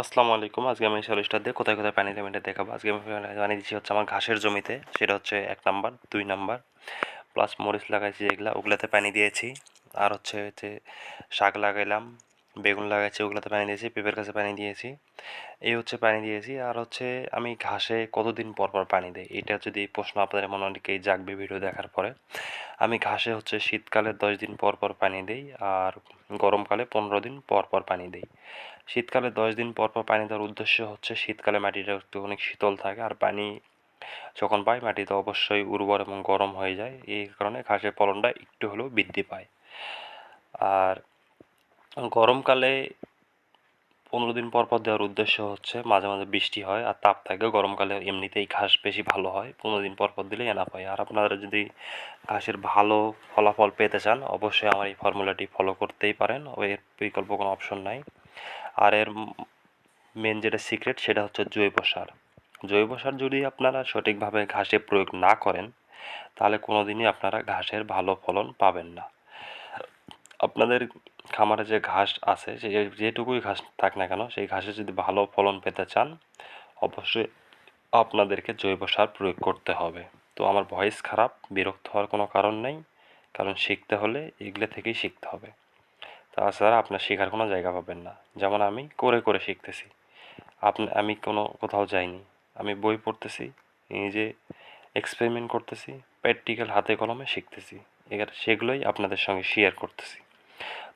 আসসালামু আলাইকুম। আজকে আমি সলিস্টার দিয়ে কোথায় কোথায় পানি এটা দেখাবো। আজকে আমি পানি দিচ্ছি হচ্ছে আমার ঘাসের জমিতে। সেটা হচ্ছে এক নাম্বার, দুই নাম্বার। প্লাস মরিচ লাগাইছি যেগুলা, ওগুলাতে পানি দিয়েছি। আর হচ্ছে হচ্ছে শাক লাগাইলাম। বেগুন লাগাইছি ওগুলাতে পানি দিয়েছি, পেঁপের কাছে পানি দিয়েছি। এই হচ্ছে পানি দিয়েছি। আর হচ্ছে আমি ঘাসে কতদিন পর পর পানি দিই? এটা যদি প্রশ্ন আপনাদের মনে অনেকেই জাগবে ভিডিও দেখার পরে। আমি ঘাসে হচ্ছে শীতকালে দশ দিন পর পর পানি দিই আর গরমকালে পনেরো দিন পর পর পানি দিই। শীতকালে দশ দিন পর পর পানি দেওয়ার উদ্দেশ্য হচ্ছে শীতকালে মাটিটা একটু অনেক শীতল থাকে আর পানি যখন পাই মাটিতে অবশ্যই উর্বর এবং গরম হয়ে যায়। এই কারণে ঘাসের ফলনটা একটু হলেও বৃদ্ধি পায়। আর গরমকালে পনেরো দিন পর পর দেওয়ার উদ্দেশ্য হচ্ছে মাঝে মাঝে বৃষ্টি হয় আর তাপ থাকে। গরমকালে এমনিতেই ঘাস বেশি ভালো হয়। পনেরো দিন পর পর দিলেই এনাফ হয়। আর আপনারা যদি ঘাসের ভালো ফলাফল পেতে চান, অবশ্যই আমার এই ফর্মুলাটি ফলো করতেই পারেন। ও এর বিকল্প কোনো অপশন নাই। আর এর মেন যেটা সিক্রেট সেটা হচ্ছে জৈব সার। জৈব সার যদি আপনারা সঠিকভাবে ঘাসে প্রয়োগ না করেন, তাহলে কোনো দিনই আপনারা ঘাসের ভালো ফলন পাবেন না। আপনাদের খামারে যে ঘাস আছে সে যেটুকুই ঘাস থাক না কেন, সেই ঘাসে যদি ভালো ফলন পেতে চান, অবশ্যই আপনাদেরকে জৈব সার প্রয়োগ করতে হবে। তো আমার ভয়েস খারাপ, বিরক্ত হওয়ার কোনো কারণ নেই, কারণ শিখতে হলে এগুলো থেকেই শিখতে হবে। তাছাড়া আপনার শেখার কোনো জায়গা পাবেন না, যেমন আমি করে করে শিখতেছি। আপনি, আমি কোনো কোথাও যাইনি, আমি বই পড়তেছি নিজে এক্সপেরিমেন্ট করতেছি প্র্যাকটিক্যাল হাতে কলমে শিখতেছি এখানে সেগুলোই আপনাদের সঙ্গে শেয়ার করতেছি।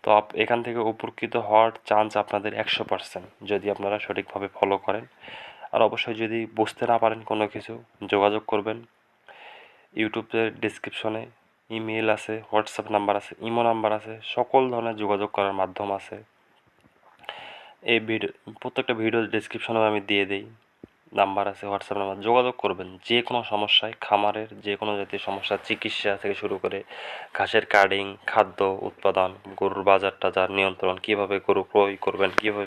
তো এখান থেকে উপকৃত হওয়ার চান্স আপনাদের একশো পার্সেন্ট যদি আপনারা সঠিকভাবে ফলো করেন। আর অবশ্যই যদি বুঝতে না পারেন কোনো কিছু, যোগাযোগ করবেন। ইউটিউবের ডিসক্রিপশনে ইমেল আছে হোয়াটসঅ্যাপ নাম্বার আছে ইমো নাম্বার আছে, সকল ধরনের যোগাযোগ করার মাধ্যম আছে। এই ভিডিও প্রত্যেকটা ভিডিও ডিসক্রিপশনেও আমি দিয়ে দিই। নাম্বার আছে, হোয়াটসঅ্যাপ নাম্বার, যোগাযোগ করবেন। যে কোনো সমস্যায় খামারের যে কোনো জাতীয় সমস্যা, চিকিৎসা থেকে শুরু করে ঘাসের কার্ডিং খাদ্য উৎপাদন, গরুর বাজার টাজার নিয়ন্ত্রণ, কীভাবে গরু ক্রয় করবেন, কীভাবে